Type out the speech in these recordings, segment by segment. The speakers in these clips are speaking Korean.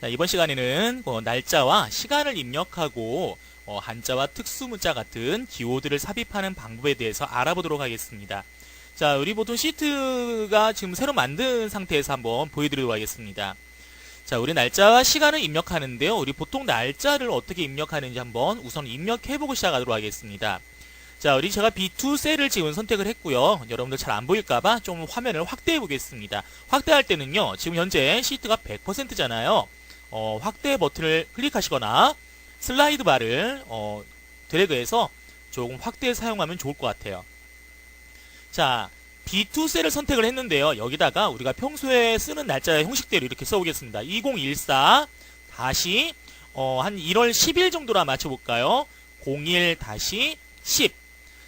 자, 이번 시간에는 어, 날짜와 시간을 입력하고 어, 한자와 특수문자 같은 기호들을 삽입하는 방법에 대해서 알아보도록 하겠습니다. 자, 우리 보통 시트가 지금 새로 만든 상태에서 한번 보여드리도록 하겠습니다. 자, 우리 날짜와 시간을 입력하는데요. 우리 보통 날짜를 어떻게 입력하는지 한번 우선 입력해보고 시작하도록 하겠습니다. 자, 우리 제가 B2 셀을 지금 선택을 했고요. 여러분들 잘 안 보일까봐 좀 화면을 확대해 보겠습니다. 확대할 때는요, 지금 현재 시트가 100%잖아요. 어, 확대 버튼을 클릭하시거나 슬라이드 바를 어, 드래그해서 조금 확대 사용하면 좋을 것 같아요. 자, B2 셀을 선택을 했는데요. 여기다가 우리가 평소에 쓰는 날짜의 형식대로 이렇게 써보겠습니다. 2014 다시 어, 한 1월 10일 정도로 맞춰볼까요? 01 다시 10.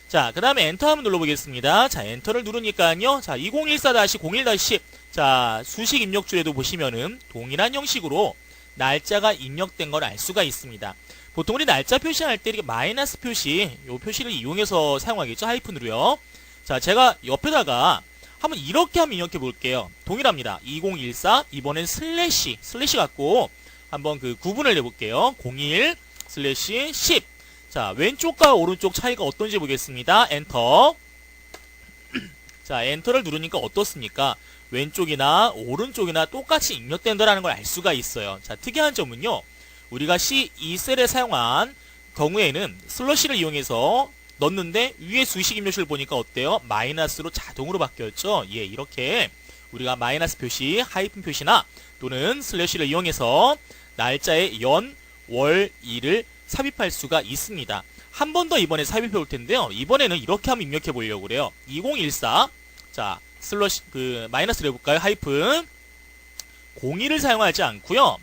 자, 그 다음에 엔터 한번 눌러보겠습니다. 자, 엔터를 누르니까요. 자, 2014 다시 01 다시 10. 자, 수식 입력줄에도 보시면은 동일한 형식으로 날짜가 입력된 걸 알 수가 있습니다. 보통 우리 날짜 표시할 때 이렇게 마이너스 표시, 요 표시를 이용해서 사용하겠죠. 하이픈으로요. 자, 제가 옆에다가 한번 이렇게 한번 입력해 볼게요. 동일합니다. 2014, 이번엔 슬래시, 슬래시 갖고 한번 그 구분을 내볼게요. 01 슬래시 10. 자, 왼쪽과 오른쪽 차이가 어떤지 보겠습니다. 엔터. 자, 엔터를 누르니까 어떻습니까? 왼쪽이나 오른쪽이나 똑같이 입력된다라는 걸 알 수가 있어요. 자, 특이한 점은요. 우리가 C2셀에 사용한 경우에는 슬러시를 이용해서 넣는데 위에 수식 입력식을 보니까 어때요? 마이너스로 자동으로 바뀌었죠? 예, 이렇게 우리가 마이너스 표시, 하이픈 표시나 또는 슬래시를 이용해서 날짜의 연, 월, 일을 삽입할 수가 있습니다. 한 번 더 이번에 삽입해 볼 텐데요. 이번에는 이렇게 한번 입력해 보려고 그래요. 2014. 자, 슬러시, 그, 마이너스를 해볼까요? 하이픈. 01을 사용하지 않고요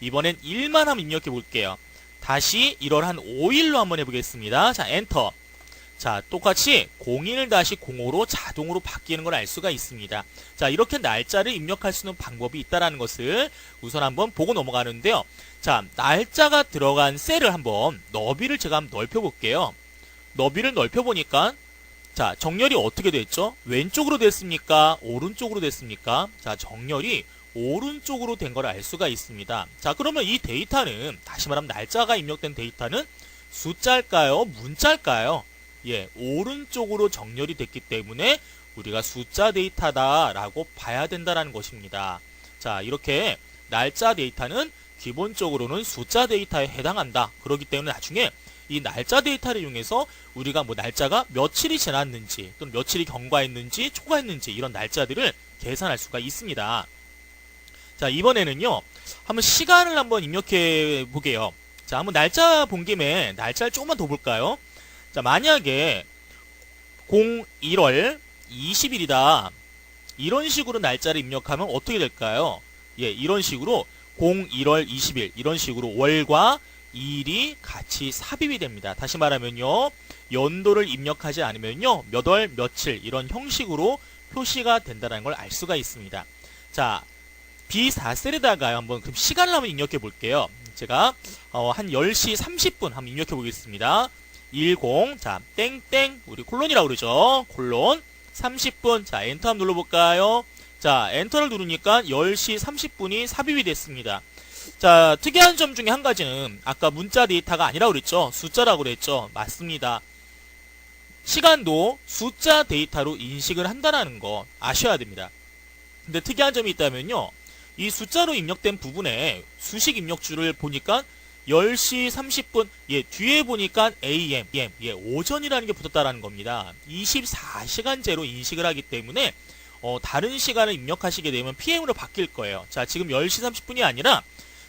이번엔 1만 한번 입력해 볼게요. 다시 1월 한 5일로 한번 해보겠습니다. 자, 엔터. 자, 똑같이 01-05로 자동으로 바뀌는 걸 알 수가 있습니다. 자, 이렇게 날짜를 입력할 수 있는 방법이 있다라는 것을 우선 한번 보고 넘어가는데요. 자, 날짜가 들어간 셀을 한번 너비를 제가 한번 넓혀 볼게요. 너비를 넓혀 보니까 자, 정렬이 어떻게 됐죠? 왼쪽으로 됐습니까? 오른쪽으로 됐습니까? 자, 정렬이 오른쪽으로 된 걸 알 수가 있습니다. 자, 그러면 이 데이터는 다시 말하면 날짜가 입력된 데이터는 숫자일까요? 문자일까요? 예, 오른쪽으로 정렬이 됐기 때문에 우리가 숫자 데이터다라고 봐야 된다라는 것입니다. 자, 이렇게 날짜 데이터는 기본적으로는 숫자 데이터에 해당한다. 그렇기 때문에 나중에 이 날짜 데이터를 이용해서 우리가 뭐 날짜가 며칠이 지났는지 또는 며칠이 경과했는지 초과했는지 이런 날짜들을 계산할 수가 있습니다. 자, 이번에는요. 한번 시간을 한번 입력해 보게요. 자, 한번 날짜 본 김에 날짜를 조금만 더 볼까요? 자, 만약에 01월 20일이다. 이런 식으로 날짜를 입력하면 어떻게 될까요? 예, 이런 식으로 01월 20일 이런 식으로 월과 일이 같이 삽입이 됩니다. 다시 말하면요. 연도를 입력하지 않으면요. 몇 월 며칠 이런 형식으로 표시가 된다는 걸 알 수가 있습니다. 자, B4셀에다가 한번 그럼 시간을 한번 입력해 볼게요. 제가 어, 한 10시 30분 한번 입력해 보겠습니다. 10, 자, 땡땡, 우리 콜론이라고 그러죠. 콜론, 30분, 자, 엔터 한번 눌러볼까요? 자, 엔터를 누르니까 10시 30분이 삽입이 됐습니다. 자, 특이한 점 중에 한 가지는 아까 문자 데이터가 아니라고 그랬죠. 숫자라고 그랬죠. 맞습니다. 시간도 숫자 데이터로 인식을 한다는 거 아셔야 됩니다. 근데 특이한 점이 있다면요. 이 숫자로 입력된 부분에 수식 입력줄을 보니까 10시 30분, 예, 뒤에 보니까 AM, 예, 예, 오전이라는 게 붙었다라는 겁니다. 24시간제로 인식을 하기 때문에, 어, 다른 시간을 입력하시게 되면 PM으로 바뀔 거예요. 자, 지금 10시 30분이 아니라,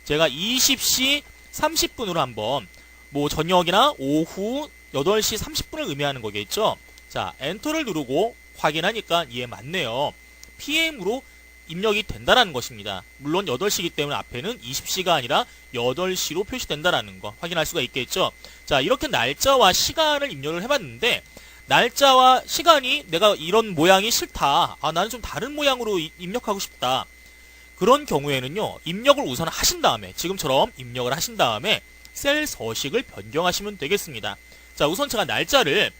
제가 20시 30분으로 한번, 뭐, 저녁이나 오후 8시 30분을 의미하는 거겠죠? 자, 엔터를 누르고 확인하니까, 예, 맞네요. PM으로 입력이 된다라는 것입니다. 물론 8시기 때문에 앞에는 20시가 아니라 8시로 표시된다라는 거 확인할 수가 있겠죠. 자, 이렇게 날짜와 시간을 입력을 해봤는데 날짜와 시간이 내가 이런 모양이 싫다. 아, 나는 좀 다른 모양으로 이- 입력하고 싶다. 그런 경우에는요. 입력을 우선 하신 다음에 지금처럼 입력을 하신 다음에 셀 서식을 변경하시면 되겠습니다. 자, 우선 제가 날짜를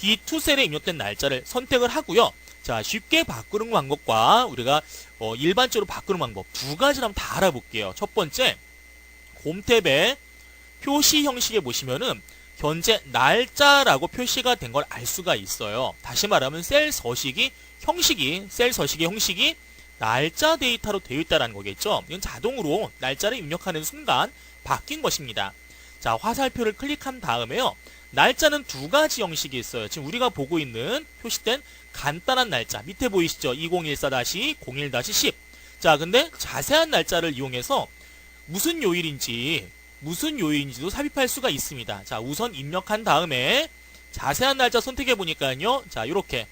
B2셀에 입력된 날짜를 선택을 하고요. 자, 쉽게 바꾸는 방법과 우리가 어, 일반적으로 바꾸는 방법 두 가지를 한번 다 알아볼게요. 첫 번째, 홈탭에 표시 형식에 보시면은 현재 날짜라고 표시가 된 걸 알 수가 있어요. 다시 말하면 셀 서식이 형식이 셀 서식의 형식이 날짜 데이터로 되어 있다는 거겠죠. 이건 자동으로 날짜를 입력하는 순간 바뀐 것입니다. 자, 화살표를 클릭한 다음에요. 날짜는 두 가지 형식이 있어요. 지금 우리가 보고 있는 표시된 간단한 날짜 밑에 보이시죠? 2014-01-10. 자, 근데 자세한 날짜를 이용해서 무슨 요일인지 무슨 요일인지도 삽입할 수가 있습니다. 자, 우선 입력한 다음에 자세한 날짜 선택해 보니까요. 자, 이렇게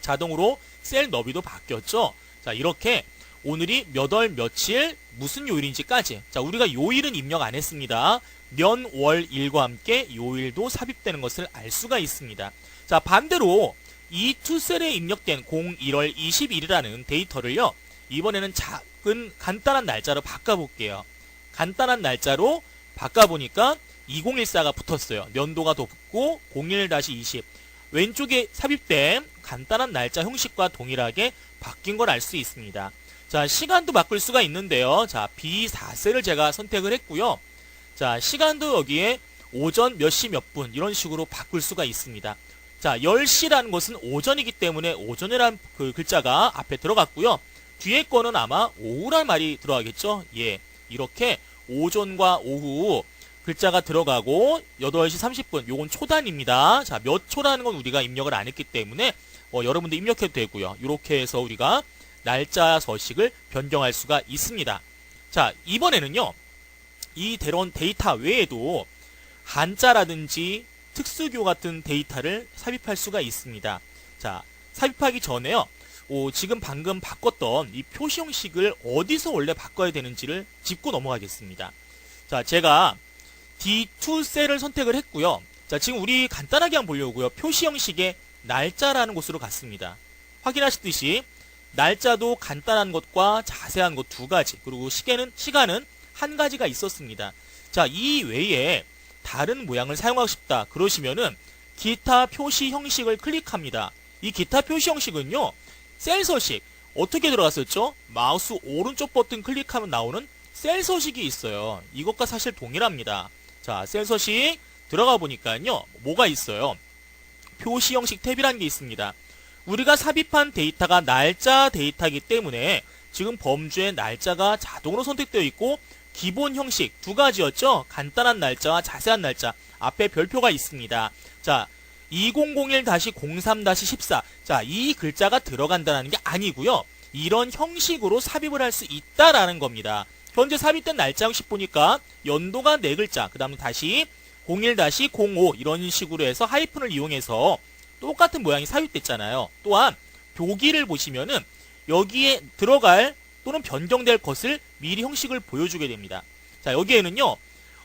자동으로 셀 너비도 바뀌었죠. 자, 이렇게 오늘이 몇 월 며칠 무슨 요일인지까지. 자, 우리가 요일은 입력 안 했습니다. 년, 월, 일과 함께 요일도 삽입되는 것을 알 수가 있습니다. 자, 반대로 이 투셀에 입력된 01월 20일이라는 데이터를요. 이번에는 작은 간단한 날짜로 바꿔볼게요. 간단한 날짜로 바꿔보니까 2014가 붙었어요. 년도가 더 붙고 01-20 왼쪽에 삽입된 간단한 날짜 형식과 동일하게 바뀐 걸 알 수 있습니다. 자, 시간도 바꿀 수가 있는데요. 자, B4셀을 제가 선택을 했고요. 자, 시간도 여기에 오전 몇 시 몇 분 이런 식으로 바꿀 수가 있습니다. 자, 10시라는 것은 오전이기 때문에 오전이란 그 글자가 앞에 들어갔고요. 뒤에 거는 아마 오후란 말이 들어가겠죠. 예. 이렇게 오전과 오후 글자가 들어가고 8시 30분 요건 초단입니다. 자, 몇 초라는 건 우리가 입력을 안 했기 때문에 어, 여러분들 입력해도 되고요. 이렇게 해서 우리가 날짜 서식을 변경할 수가 있습니다. 자, 이번에는요. 이 대론 데이터 외에도 한자라든지 특수교 같은 데이터를 삽입할 수가 있습니다. 자, 삽입하기 전에요. 오, 지금 방금 바꿨던 이 표시 형식을 어디서 원래 바꿔야 되는지를 짚고 넘어가겠습니다. 자, 제가 D2 셀을 선택을 했고요. 자, 지금 우리 간단하게 한번 보려고요. 표시 형식의 날짜라는 곳으로 갔습니다. 확인하시듯이 날짜도 간단한 것과 자세한 것 두 가지, 그리고 시계는 시간은 한 가지가 있었습니다. 자, 이 외에 다른 모양을 사용하고 싶다. 그러시면은 기타 표시 형식을 클릭합니다. 이 기타 표시 형식은요. 셀 서식 어떻게 들어갔었죠? 마우스 오른쪽 버튼 클릭하면 나오는 셀 서식이 있어요. 이것과 사실 동일합니다. 자, 셀 서식 들어가 보니까요. 뭐가 있어요? 표시 형식 탭이라는 게 있습니다. 우리가 삽입한 데이터가 날짜 데이터이기 때문에 지금 범주의 날짜가 자동으로 선택되어 있고 기본 형식 두 가지였죠. 간단한 날짜와 자세한 날짜 앞에 별표가 있습니다. 자, 2001-03-14. 자, 이 글자가 들어간다는 게 아니고요. 이런 형식으로 삽입을 할 수 있다라는 겁니다. 현재 삽입된 날짜 형식 보니까 연도가 네 글자, 그 다음에 다시 01-05 이런 식으로 해서 하이픈을 이용해서 똑같은 모양이 삽입됐잖아요. 또한 교기를 보시면은 여기에 들어갈 또는 변경될 것을 미리 형식을 보여주게 됩니다. 자, 여기에는요,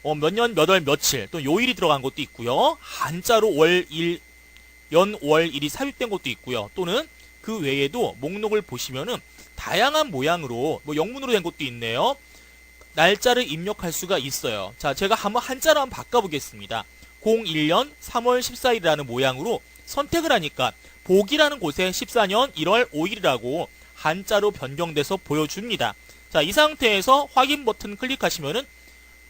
어, 몇 년, 몇 월, 며칠, 또 요일이 들어간 것도 있고요. 한자로 월, 일, 연, 월, 일이 삽입된 것도 있고요. 또는 그 외에도 목록을 보시면은 다양한 모양으로, 뭐 영문으로 된 것도 있네요. 날짜를 입력할 수가 있어요. 자, 제가 한번 한자로 한번 바꿔보겠습니다. 01년 3월 14일이라는 모양으로 선택을 하니까 복이라는 곳에 14년 1월 5일이라고 한자로 변경돼서 보여줍니다. 자, 이 상태에서 확인 버튼 클릭하시면은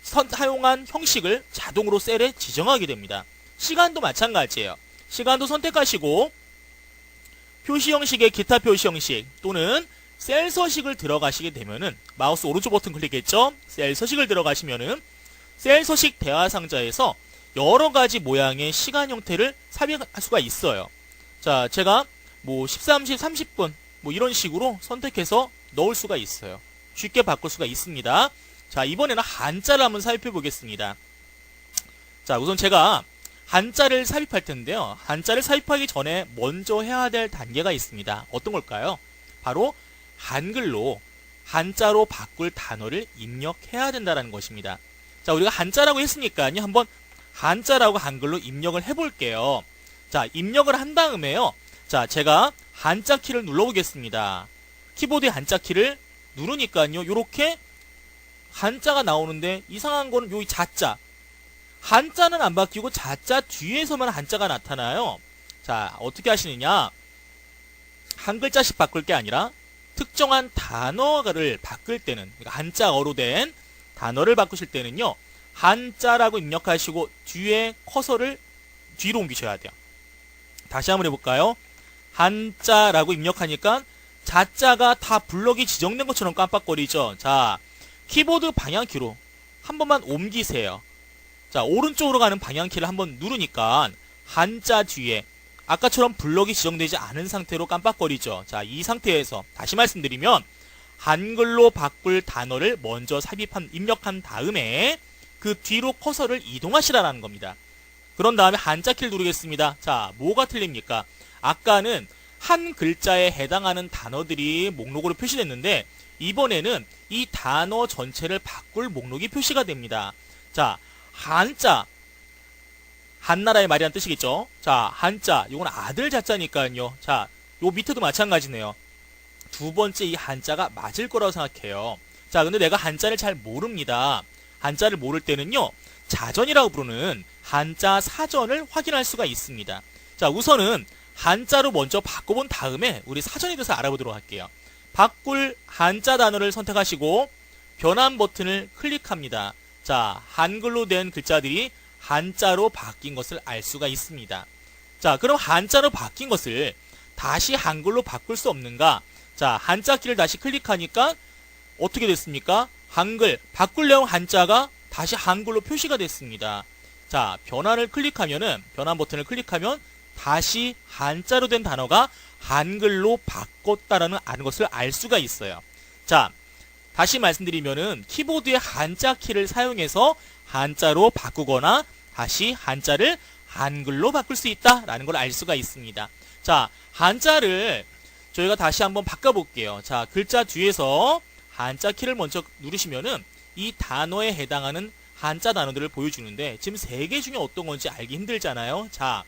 선, 사용한 형식을 자동으로 셀에 지정하게 됩니다. 시간도 마찬가지예요. 시간도 선택하시고 표시 형식의 기타 표시 형식 또는 셀 서식을 들어가시게 되면은 마우스 오른쪽 버튼 클릭했죠? 셀 서식을 들어가시면은 셀 서식 대화 상자에서 여러 가지 모양의 시간 형태를 삽입할 수가 있어요. 자, 제가 뭐 13시 30분 뭐 이런 식으로 선택해서 넣을 수가 있어요. 쉽게 바꿀 수가 있습니다. 자, 이번에는 한자를 한번 삽입해 보겠습니다. 자, 우선 제가 한자를 삽입할 텐데요. 한자를 삽입하기 전에 먼저 해야 될 단계가 있습니다. 어떤 걸까요? 바로 한글로 한자로 바꿀 단어를 입력해야 된다는 것입니다. 자, 우리가 한자라고 했으니까요. 한번 한자라고 한글로 입력을 해볼게요. 자, 입력을 한 다음에요. 자, 제가 한자 키를 눌러보겠습니다. 키보드의 한자 키를 누르니까요. 요렇게 한자가 나오는데 이상한 거는 요 자자. 한자는 안 바뀌고 자자 뒤에서만 한자가 나타나요. 자, 어떻게 하시느냐? 한 글자씩 바꿀 게 아니라 특정한 단어를 바꿀 때는 그러니까 한자어로 된 단어를 바꾸실 때는요. 한자라고 입력하시고 뒤에 커서를 뒤로 옮기셔야 돼요. 다시 한번 해볼까요? 한자라고 입력하니까 자자가 다 블럭이 지정된 것처럼 깜빡거리죠. 자, 키보드 방향키로 한 번만 옮기세요. 자, 오른쪽으로 가는 방향키를 한번 누르니까 한자 뒤에 아까처럼 블럭이 지정되지 않은 상태로 깜빡거리죠. 자, 이 상태에서 다시 말씀드리면 한글로 바꿀 단어를 먼저 삽입한 입력한 다음에 그 뒤로 커서를 이동하시라는 겁니다. 그런 다음에 한자 키를 누르겠습니다. 자, 뭐가 틀립니까? 아까는 한 글자에 해당하는 단어들이 목록으로 표시됐는데 이번에는 이 단어 전체를 바꿀 목록이 표시가 됩니다. 자, 한자 한나라의 말이란 뜻이겠죠. 자, 한자 이건 아들 자자니까요. 자, 요 밑에도 마찬가지네요. 두 번째 이 한자가 맞을 거라고 생각해요. 자, 근데 내가 한자를 잘 모릅니다. 한자를 모를 때는요. 자전이라고 부르는 한자 사전을 확인할 수가 있습니다. 자, 우선은 한자로 먼저 바꿔본 다음에 우리 사전에 대해서 알아보도록 할게요. 바꿀 한자 단어를 선택하시고 변환 버튼을 클릭합니다. 자, 한글로 된 글자들이 한자로 바뀐 것을 알 수가 있습니다. 자, 그럼 한자로 바뀐 것을 다시 한글로 바꿀 수 없는가? 자, 한자 키를 다시 클릭하니까 어떻게 됐습니까? 한글, 바꿀래용 한자가 다시 한글로 표시가 됐습니다. 자, 변환을 클릭하면은, 변환 버튼을 클릭하면 다시 한자로 된 단어가 한글로 바꿨다라는 아는 것을 알 수가 있어요. 자, 다시 말씀드리면은 키보드의 한자 키를 사용해서 한자로 바꾸거나 다시 한자를 한글로 바꿀 수 있다라는 걸 알 수가 있습니다. 자, 한자를 저희가 다시 한번 바꿔볼게요. 자, 글자 뒤에서 한자 키를 먼저 누르시면은 이 단어에 해당하는 한자 단어들을 보여주는데 지금 세 개 중에 어떤 건지 알기 힘들잖아요. 자,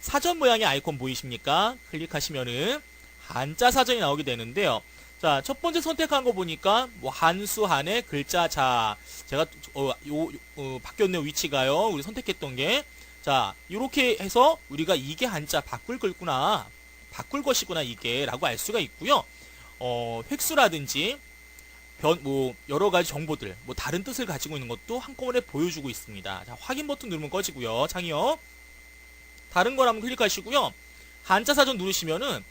사전 모양의 아이콘 보이십니까? 클릭하시면은 한자 사전이 나오게 되는데요. 자, 첫 번째 선택한 거 보니까 뭐 한수 한의 글자 자 제가 어, 요, 어, 바뀌었네요 위치가요. 우리 선택했던 게 자, 이렇게 해서 우리가 이게 한자 바꿀 거구나. 바꿀 것이구나 이게라고 알 수가 있고요. 어, 획수라든지 변, 뭐 여러 가지 정보들, 뭐 다른 뜻을 가지고 있는 것도 한꺼번에 보여주고 있습니다. 자, 확인 버튼 누르면 꺼지고요. 창이요. 다른 걸 한번 클릭하시고요. 한자 사전 누르시면은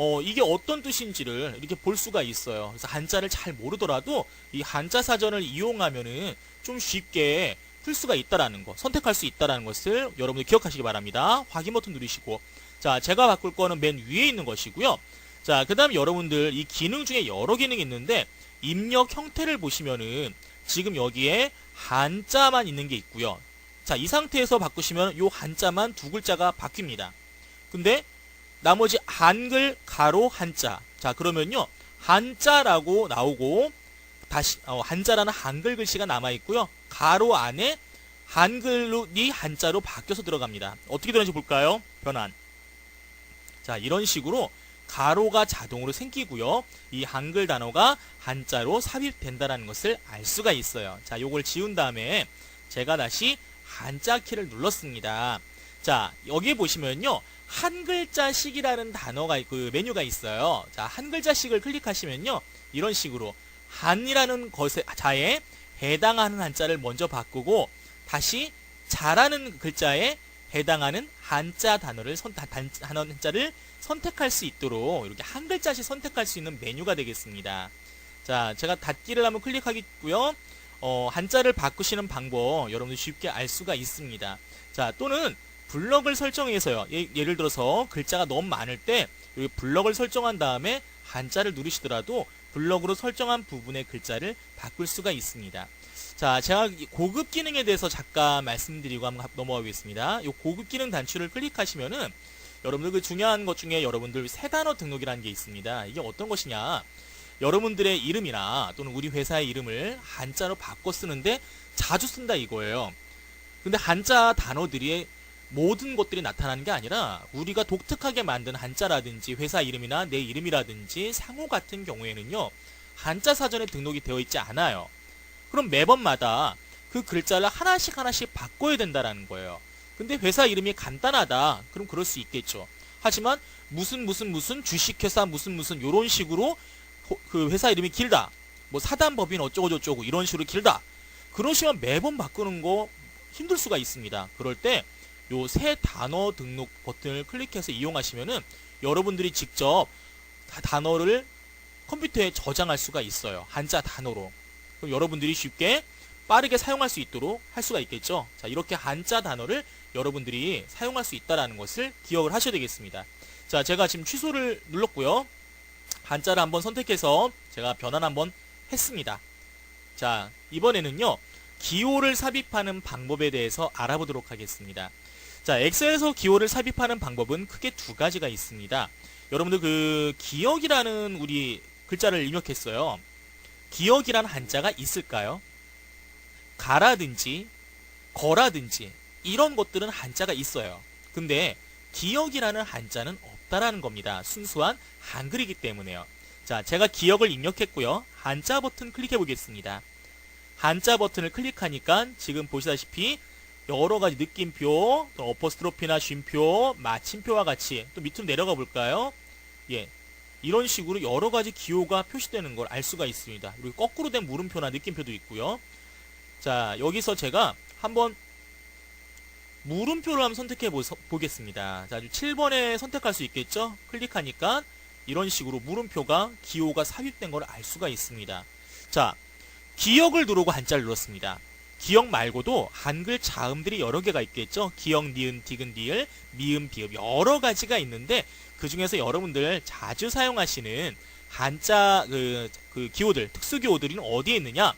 어, 이게 어떤 뜻인지를 이렇게 볼 수가 있어요. 그래서 한자를 잘 모르더라도 이 한자 사전을 이용하면은 좀 쉽게 풀 수가 있다라는 거, 선택할 수 있다라는 것을 여러분들 기억하시기 바랍니다. 확인 버튼 누르시고. 자, 제가 바꿀 거는 맨 위에 있는 것이고요. 자, 그 다음에 여러분들 이 기능 중에 여러 기능이 있는데 입력 형태를 보시면은 지금 여기에 한자만 있는 게 있고요. 자, 이 상태에서 바꾸시면 요 한자만 두 글자가 바뀝니다. 근데 나머지 한글 가로 한자. 자, 그러면요. 한자라고 나오고 다시 어, 한자라는 한글 글씨가 남아 있고요. 가로 안에 한글로 이 한자로 바뀌어서 들어갑니다. 어떻게 되는지 볼까요? 변환. 자, 이런 식으로 가로가 자동으로 생기고요. 이 한글 단어가 한자로 삽입된다는 것을 알 수가 있어요. 자, 요걸 지운 다음에 제가 다시 한자 키를 눌렀습니다. 자, 여기 보시면요. 한 글자씩이라는 단어가 그 메뉴가 있어요. 자, 한 글자씩을 클릭하시면요. 이런 식으로 한이라는 것에 자에 해당하는 한자를 먼저 바꾸고 다시 자라는 글자에 해당하는 한자 단어를 선, 단, 한자를 선택할 수 있도록 이렇게 한 글자씩 선택할 수 있는 메뉴가 되겠습니다. 자, 제가 닫기를 한번 클릭하겠고요. 어, 한자를 바꾸시는 방법 여러분들 쉽게 알 수가 있습니다. 자, 또는 블럭을 설정해서요. 예, 를 들어서 글자가 너무 많을 때 여기 블럭을 설정한 다음에 한자를 누르시더라도 블럭으로 설정한 부분의 글자를 바꿀 수가 있습니다. 자, 제가 고급 기능에 대해서 잠깐 말씀드리고 한번 넘어가겠습니다. 이 고급 기능 단추를 클릭하시면은 여러분들 그 중요한 것 중에 여러분들 세 단어 등록이라는 게 있습니다. 이게 어떤 것이냐? 여러분들의 이름이나 또는 우리 회사의 이름을 한자로 바꿔 쓰는데 자주 쓴다 이거예요. 근데 한자 단어들이 모든 것들이 나타나는 게 아니라 우리가 독특하게 만든 한자라든지 회사 이름이나 내 이름이라든지 상호 같은 경우에는요. 한자 사전에 등록이 되어 있지 않아요. 그럼 매번마다 그 글자를 하나씩 하나씩 바꿔야 된다라는 거예요. 근데 회사 이름이 간단하다. 그럼 그럴 수 있겠죠. 하지만 무슨 무슨 무슨 주식회사 무슨 무슨 요런 식으로 호- 그 회사 이름이 길다. 뭐 사단법인 어쩌고 저쩌고 이런 식으로 길다. 그러시면 매번 바꾸는 거 힘들 수가 있습니다. 그럴 때 요 새 단어 등록 버튼을 클릭해서 이용하시면은 여러분들이 직접 다- 단어를 컴퓨터에 저장할 수가 있어요. 한자 단어로. 그럼 여러분들이 쉽게 빠르게 사용할 수 있도록 할 수가 있겠죠. 자, 이렇게 한자 단어를 여러분들이 사용할 수 있다라는 것을 기억을 하셔야 되겠습니다. 자, 제가 지금 취소를 눌렀고요. 한자를 한번 선택해서 제가 변환 한번 했습니다. 자, 이번에는요. 기호를 삽입하는 방법에 대해서 알아보도록 하겠습니다. 자, 엑셀에서 기호를 삽입하는 방법은 크게 두 가지가 있습니다. 여러분들 그 기억이라는 우리 글자를 입력했어요. 기억이라는 한자가 있을까요? 가라든지 거라든지 이런 것들은 한자가 있어요. 근데 기억이라는 한자는 없다라는 겁니다. 순수한 한글이기 때문에요. 자, 제가 기억을 입력했고요. 한자 버튼 클릭해 보겠습니다. 한자 버튼을 클릭하니까 지금 보시다시피 여러 가지 느낌표, 또 어퍼스트로피나 쉼표, 마침표와 같이 또 밑으로 내려가 볼까요? 예. 이런 식으로 여러 가지 기호가 표시되는 걸 알 수가 있습니다. 그리고 거꾸로 된 물음표나 느낌표도 있고요. 자, 여기서 제가 한번 물음표를 한번 선택해 보, 보겠습니다. 자, 7번에 선택할 수 있겠죠? 클릭하니까 이런 식으로 물음표가 기호가 삽입된 걸 알 수가 있습니다. 자, 기억을 누르고 한자를 눌렀습니다. 기억 말고도 한글 자음들이 여러 개가 있겠죠? 기억, 니은, 디귿, 리을, 미음, 비읍 여러 가지가 있는데 그 중에서 여러분들 자주 사용하시는 한자 그, 그 기호들, 특수 기호들이 어디에 있느냐?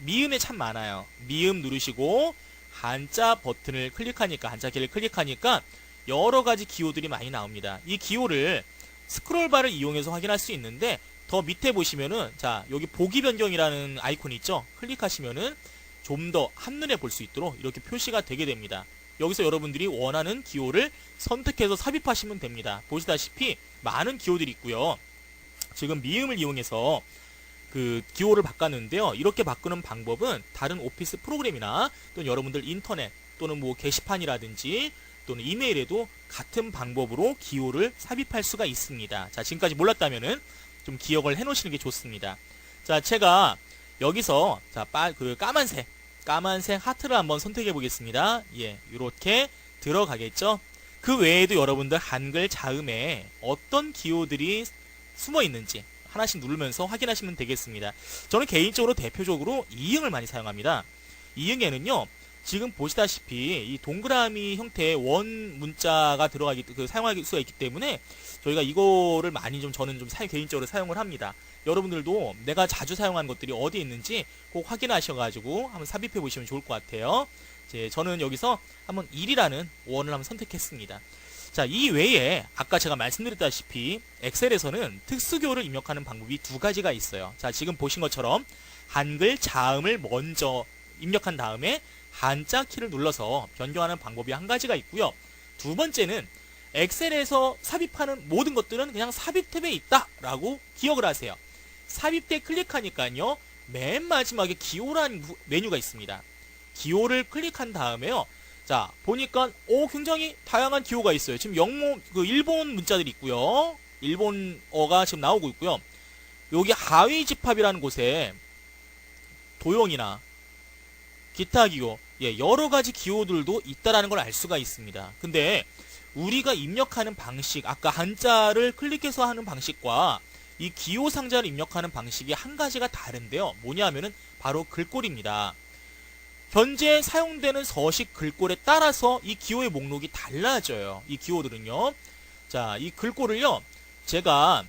미음에 참 많아요. 미음 누르시고 한자 버튼을 클릭하니까 한자 키를 클릭하니까 여러 가지 기호들이 많이 나옵니다. 이 기호를 스크롤바를 이용해서 확인할 수 있는데 더 밑에 보시면은 자 여기 보기 변경이라는 아이콘이 있죠. 클릭하시면은 좀 더 한눈에 볼 수 있도록 이렇게 표시가 되게 됩니다. 여기서 여러분들이 원하는 기호를 선택해서 삽입하시면 됩니다. 보시다시피 많은 기호들이 있고요. 지금 미음을 이용해서 그 기호를 바꿨는데요. 이렇게 바꾸는 방법은 다른 오피스 프로그램이나 또는 여러분들 인터넷 또는 뭐 게시판이라든지 또는 이메일에도 같은 방법으로 기호를 삽입할 수가 있습니다. 자, 지금까지 몰랐다면은 좀 기억을 해 놓으시는 게 좋습니다. 자, 제가 여기서 자, 빠, 그 까만색 까만색 하트를 한번 선택해 보겠습니다. 예, 이렇게 들어가겠죠? 그 외에도 여러분들 한글 자음에 어떤 기호들이 숨어 있는지 하나씩 누르면서 확인하시면 되겠습니다. 저는 개인적으로 대표적으로 이응을 많이 사용합니다. 이응에는요, 지금 보시다시피 이 동그라미 형태의 원 문자가 들어가기 그 사용할 수가 있기 때문에 저희가 이거를 많이 좀 저는 좀 사용 개인적으로 사용을 합니다. 여러분들도 내가 자주 사용하는 것들이 어디에 있는지 꼭 확인하셔가지고 한번 삽입해 보시면 좋을 것 같아요. 이제 저는 여기서 한번 1이라는 원을 한번 선택했습니다. 자, 이 외에 아까 제가 말씀드렸다시피 엑셀에서는 특수교를 입력하는 방법이 두 가지가 있어요. 자, 지금 보신 것처럼 한글 자음을 먼저 입력한 다음에 한자 키를 눌러서 변경하는 방법이 한 가지가 있고요. 두 번째는 엑셀에서 삽입하는 모든 것들은 그냥 삽입 탭에 있다라고 기억을 하세요. 삽입 탭 클릭하니까요. 맨 마지막에 부- 메뉴가 있습니다. 기호를 클릭한 다음에요. 자, 보니까 오 굉장히 다양한 기호가 있어요. 지금 영모 그 일본 문자들이 있고요. 일본어가 지금 나오고 있고요. 여기 하위 집합이라는 곳에 도형이나 기타 기호, 예, 여러 가지 기호들도 있다라는 걸 알 수가 있습니다. 근데 우리가 입력하는 방식, 아까 한자를 클릭해서 하는 방식과 이 기호 상자를 입력하는 방식이 한 가지가 다른데요. 뭐냐면은 바로 글꼴입니다. 현재 사용되는 서식 글꼴에 따라서 이 기호의 목록이 달라져요. 이 기호들은요. 자, 이 글꼴을요. 제가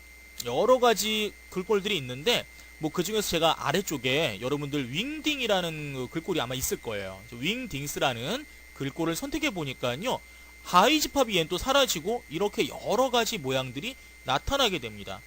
여러 가지 글꼴들이 있는데 뭐 그 중에서 제가 아래쪽에 여러분들 윙딩이라는 그 글꼴이 아마 있을 거예요. 윙딩스라는 글꼴을 선택해 보니까요. 하위 집합이 얘는 또 사라지고 이렇게 여러 가지 모양들이 나타나게 됩니다.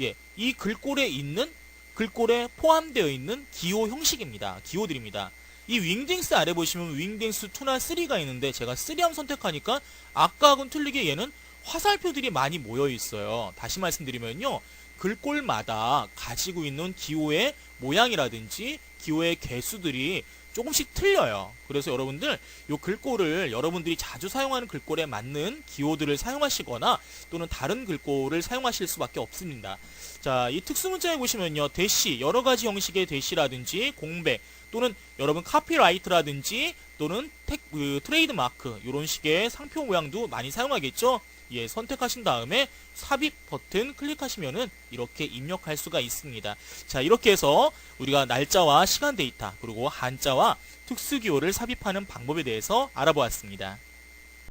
예, 이 글꼴에 있는 글꼴에 포함되어 있는 기호 형식입니다. 기호들입니다. 이 윙딩스 아래 보시면 윙딩스 2나 3가 있는데 제가 3함 선택하니까 아까하고는 틀리게 얘는 화살표들이 많이 모여 있어요. 다시 말씀드리면요. 글꼴마다 가지고 있는 기호의 모양이라든지 기호의 개수들이 조금씩 틀려요. 그래서 여러분들 요 글꼴을 여러분들이 자주 사용하는 글꼴에 맞는 기호들을 사용하시거나 또는 다른 글꼴을 사용하실 수밖에 없습니다. 자, 이 특수문자에 보시면요. 대시, 여러 가지 형식의 대시라든지 공백 또는 여러분 카피라이트라든지 또는 택, 그, 트레이드 마크 이런 식의 상표 모양도 많이 사용하겠죠. 예, 선택하신 다음에 삽입 버튼 클릭하시면은 이렇게 입력할 수가 있습니다. 자, 이렇게 해서 우리가 날짜와 시간 데이터 그리고 한자와 특수 기호를 삽입하는 방법에 대해서 알아보았습니다.